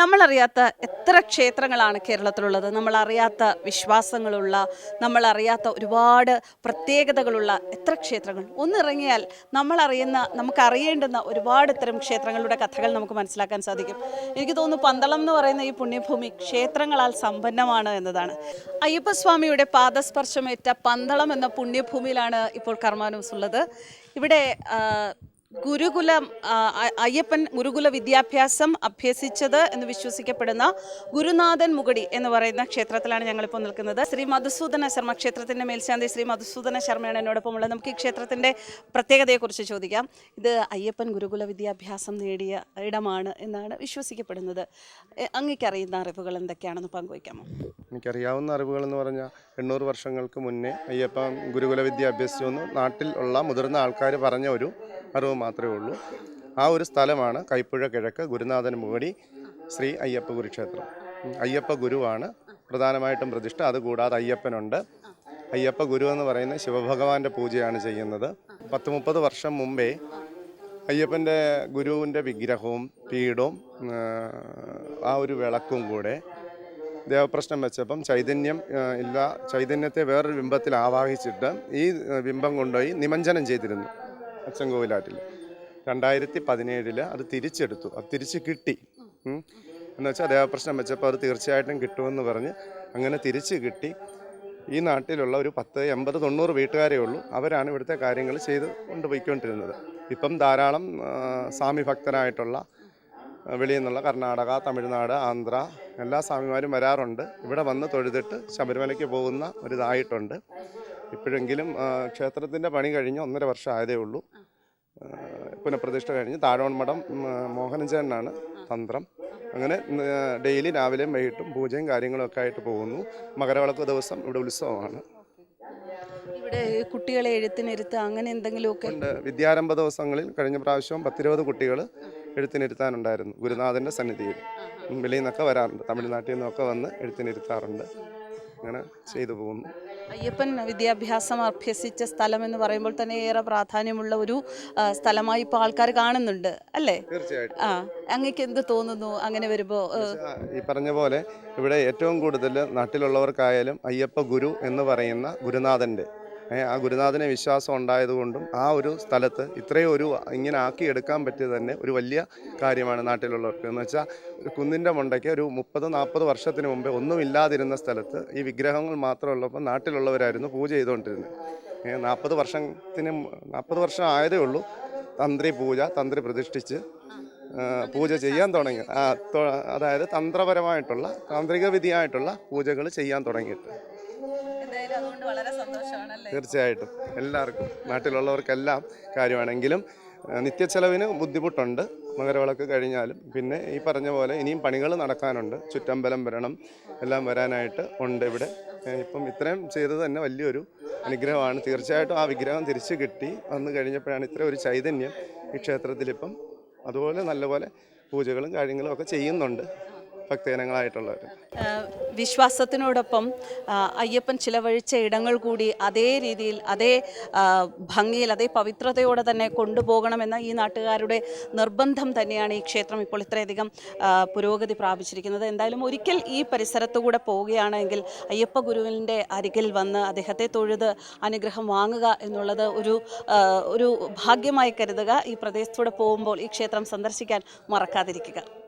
നമ്മളറിയാത്ത എത്ര ക്ഷേത്രങ്ങളാണ് കേരളത്തിലുള്ളത്? നമ്മളറിയാത്ത വിശ്വാസങ്ങളുള്ള നമ്മളറിയാത്ത ഒരുപാട് പ്രത്യേകതകളുള്ള എത്ര ക്ഷേത്രങ്ങൾ? ഒന്നിറങ്ങിയാൽ നമ്മളറിയുന്ന നമുക്കറിയേണ്ടുന്ന ഒരുപാട് ഇത്തരം ക്ഷേത്രങ്ങളുടെ കഥകൾ നമുക്ക് മനസ്സിലാക്കാൻ സാധിക്കും. എനിക്ക് തോന്നുന്നു പന്തളം എന്ന് പറയുന്ന ഈ പുണ്യഭൂമി ക്ഷേത്രങ്ങളാൽ സമ്പന്നമാണ് എന്നതാണ്. അയ്യപ്പസ്വാമിയുടെ പാദസ്പർശമേറ്റ പന്തളം എന്ന പുണ്യഭൂമിയിലാണ് ഇപ്പോൾ കർമാനൂസ് ഉള്ളത്. ഇവിടെ ഗുരുകുലം അയ്യപ്പൻ ഗുരുകുല വിദ്യാഭ്യാസം അഭ്യസിച്ചത് എന്ന് വിശ്വസിക്കപ്പെടുന്ന ഗുരുനാഥൻ മുഗടി എന്ന് പറയുന്ന ക്ഷേത്രത്തിലാണ് ഞങ്ങളിപ്പോൾ നിൽക്കുന്നത്. ശ്രീ മധുസൂദന ശർമ്മ ക്ഷേത്രത്തിന്റെ മേൽശാന്തി ശ്രീ മധുസൂദന ശർമ്മയാണ് എന്നോടൊപ്പം ഉള്ളത്. നമുക്ക് ഈ ക്ഷേത്രത്തിന്റെ പ്രത്യേകതയെക്കുറിച്ച് ചോദിക്കാം. ഇത് അയ്യപ്പൻ ഗുരുകുല വിദ്യാഭ്യാസം നേടിയ ഇടമാണ് എന്നാണ് വിശ്വസിക്കപ്പെടുന്നത്. അങ്ങേക്കറിയുന്ന അറിവുകൾ എന്തൊക്കെയാണെന്ന് പങ്കുവയ്ക്കാമോ? എനിക്കറിയാവുന്ന അറിവുകൾ എന്ന് പറഞ്ഞാൽ എണ്ണൂറ് വർഷങ്ങൾക്ക് മുന്നേ അയ്യപ്പൻ ഗുരുകുല വിദ്യാഭ്യാസം നാട്ടിൽ ഉള്ള മുതിർന്ന ആൾക്കാർ പറഞ്ഞ ഒരു അറിവ് മാത്രമേ ഉള്ളൂ. ആ ഒരു സ്ഥലമാണ് കൈപ്പുഴ കിഴക്ക് ഗുരുനാഥൻ മുകടി ശ്രീ അയ്യപ്പ ഗുരുക്ഷേത്രം അയ്യപ്പ ഗുരുവാണ് പ്രധാനമായിട്ടും പ്രതിഷ്ഠ. അതുകൂടാതെ അയ്യപ്പനുണ്ട്. അയ്യപ്പ ഗുരു എന്ന് പറയുന്ന ശിവഭഗവാന്റെ പൂജയാണ് ചെയ്യുന്നത്. പത്ത് മുപ്പത് വർഷം മുമ്പേ അയ്യപ്പന്റെ ഗുരുവിന്റെ വിഗ്രഹവും പീഠവും ആ, ഒരു വിളക്കും കൂടെ ദേവപ്രശ്നം വെച്ചപ്പം ചൈതന്യം ഇല്ല ചൈതന്യത്തെ വേറൊരു ബിംബത്തിൽ ആവാഹിച്ചിട്ട് ഈ ബിംബം കൊണ്ടുപോയി നിമഞ്ജനം ചെയ്തിരുന്നു. അച്ചൻകോവിലാറ്റിൽ രണ്ടായിരത്തി പതിനേഴിൽ അത് തിരിച്ചെടുത്തു. അത് തിരിച്ച് കിട്ടി. എന്ന് വെച്ചാൽ ദേവപ്രശ്നം വെച്ചപ്പോൾ അത് തീർച്ചയായിട്ടും കിട്ടുമെന്ന് പറഞ്ഞ് അങ്ങനെ തിരിച്ച് കിട്ടി. ഈ നാട്ടിലുള്ള ഒരു പത്ത് എൺപത് തൊണ്ണൂറ് വീട്ടുകാരേ ഉള്ളൂ. അവരാണ് ഇവിടുത്തെ കാര്യങ്ങൾ ചെയ്ത് കൊണ്ടുപോയിക്കൊണ്ടിരുന്നത്. ഇപ്പം ധാരാളം സ്വാമി ഭക്തനായിട്ടുള്ള വെളിയിൽ നിന്നുള്ള കർണാടക തമിഴ്നാട് ആന്ധ്ര എല്ലാ സ്വാമിമാരും വരാറുണ്ട്. ഇവിടെ വന്ന് തൊഴുതിട്ട് ശബരിമലയ്ക്ക് പോകുന്ന ഒരിതായിട്ടുണ്ട്. ഇപ്പോഴെങ്കിലും ക്ഷേത്രത്തിന്റെ പണി കഴിഞ്ഞ് ഒന്നര വർഷം ആയതേ ഉള്ളൂ. പുനഃപ്രതിഷ്ഠ കഴിഞ്ഞ് താഴോൺമഠം ഉം, മോഹനചേട്ടനാണ് തന്ത്രം. അങ്ങനെ ഡെയിലി രാവിലെയും വൈകിട്ടും പൂജയും കാര്യങ്ങളും ഒക്കെ ആയിട്ട് പോകുന്നു. മകരവിളക്ക് ദിവസം ഇവിടെ ഉത്സവമാണ്. ഇവിടെ കുട്ടികളെ എഴുത്തിനിരുത്ത് അങ്ങനെ എന്തെങ്കിലുമൊക്കെ? ഉണ്ട്. വിദ്യാരംഭ ദിവസങ്ങളിൽ കഴിഞ്ഞ പ്രാവശ്യം പത്തിരുപത് കുട്ടികൾ എഴുത്തിനിരുത്താനുണ്ടായിരുന്നു. ഗുരുനാഥന്റെ സന്നിധിയിൽ. വെളിയിൽ നിന്നൊക്കെ വരാറുണ്ട്. തമിഴ്നാട്ടിൽ നിന്നൊക്കെ വന്ന് എഴുത്തിനിരുത്താറുണ്ട്. അങ്ങനെ ചെയ്തു പോകുന്നു. അയ്യപ്പൻ വിദ്യാഭ്യാസം അഭ്യസിച്ച സ്ഥലം എന്ന് പറയുമ്പോൾ തന്നെ ഏറെ പ്രാധാന്യമുള്ള ഒരു സ്ഥലമായി ഇപ്പോൾ ആൾക്കാർ കാണുന്നുണ്ട് അല്ലേ? തീർച്ചയായിട്ടും. ആ അങ്ങക്ക് എന്ത് തോന്നുന്നു അങ്ങനെ വരുമ്പോൾ ഈ പറഞ്ഞ പോലെ ഇവിടെ ഏറ്റവും കൂടുതൽ നാട്ടിലുള്ളവർക്കായാലും അയ്യപ്പ ഗുരു എന്ന് പറയുന്ന ഗുരുനാഥന്റെ ആ ഗുരുനാഥനെ വിശ്വാസം ഉണ്ടായതുകൊണ്ടും ആ ഒരു സ്ഥലത്ത് ഇത്രയും ഒരു ഇങ്ങനെ ആക്കി എടുക്കാൻ പറ്റിയത് തന്നെ ഒരു വലിയ കാര്യമാണ് നാട്ടിലുള്ളവർക്ക്. എന്ന് വെച്ചാൽ കുന്നിന്റെ മണ്ടയ്ക്ക് ഒരു മുപ്പത് നാൽപ്പത് വർഷത്തിന് മുമ്പേ ഒന്നുമില്ലാതിരുന്ന സ്ഥലത്ത് ഈ വിഗ്രഹങ്ങൾ മാത്രമുള്ളപ്പോൾ നാട്ടിലുള്ളവരായിരുന്നു പൂജ ചെയ്തുകൊണ്ടിരുന്നത്. നാൽപ്പത് വർഷത്തിന് നാൽപ്പത് വർഷം ആയതേ ഉള്ളൂ തന്ത്രി പൂജ തന്ത്രി പ്രതിഷ്ഠിച്ച് പൂജ ചെയ്യാൻ തുടങ്ങി. അതായത് തന്ത്രപരമായിട്ടുള്ള താന്ത്രിക വിധിയായിട്ടുള്ള പൂജകൾ ചെയ്യാൻ തുടങ്ങിയിട്ട്. എന്തായാലും അതുകൊണ്ട് വളരെ തീർച്ചയായിട്ടും. എല്ലാവർക്കും നാട്ടിലുള്ളവർക്കെല്ലാം കാര്യമാണെങ്കിലും നിത്യ നിത്യച്ചെലവിന് ബുദ്ധിമുട്ടുണ്ട്. മകരവിളക്ക് കഴിഞ്ഞാലും. പിന്നെ ഈ പറഞ്ഞ പോലെ ഇനിയും പണികൾ നടക്കാനുണ്ട്. ചുറ്റമ്പലം വരണം എല്ലാം വരാനായിട്ട് ഉണ്ട് ഇവിടെ. ഇപ്പം ഇത്രയും ചെയ്തത് തന്നെ വലിയൊരു അനുഗ്രഹമാണ്. തീർച്ചയായിട്ടും ആ വിഗ്രഹം തിരിച്ചു കിട്ടി. വന്നു കഴിഞ്ഞപ്പോഴാണ് ഇത്ര ഒരു ചൈതന്യം ഈ ക്ഷേത്രത്തിലിപ്പം അതുപോലെ നല്ലപോലെ പൂജകളും കാര്യങ്ങളും ഒക്കെ ചെയ്യുന്നുണ്ട്. ഭക്തജനങ്ങളായിട്ടുള്ളവർ വിശ്വാസത്തിനോടൊപ്പം അയ്യപ്പൻ ചിലവഴിച്ച ഇടങ്ങൾ കൂടി അതേ രീതിയിൽ അതേ ഭംഗിയിൽ അതേ പവിത്രതയോടെ തന്നെ കൊണ്ടുപോകണമെന്ന ഈ നാട്ടുകാരുടെ നിർബന്ധം തന്നെയാണ് ഈ ക്ഷേത്രം ഇപ്പോൾ ഇത്രയധികം പുരോഗതി പ്രാപിച്ചിരിക്കുന്നത്. എന്തായാലും ഒരിക്കൽ ഈ പരിസരത്തുകൂടെ പോവുകയാണെങ്കിൽ അയ്യപ്പ ഗുരുവിന്റെ അരികിൽ വന്ന് അദ്ദേഹത്തെ തൊഴുത് അനുഗ്രഹം വാങ്ങുക എന്നുള്ളത് ഒരു ഒരു ഭാഗ്യമായി കരുതുക. ഈ പ്രദേശത്തൂടെ പോകുമ്പോൾ ഈ ക്ഷേത്രം സന്ദർശിക്കാൻ മറക്കാതിരിക്കുക.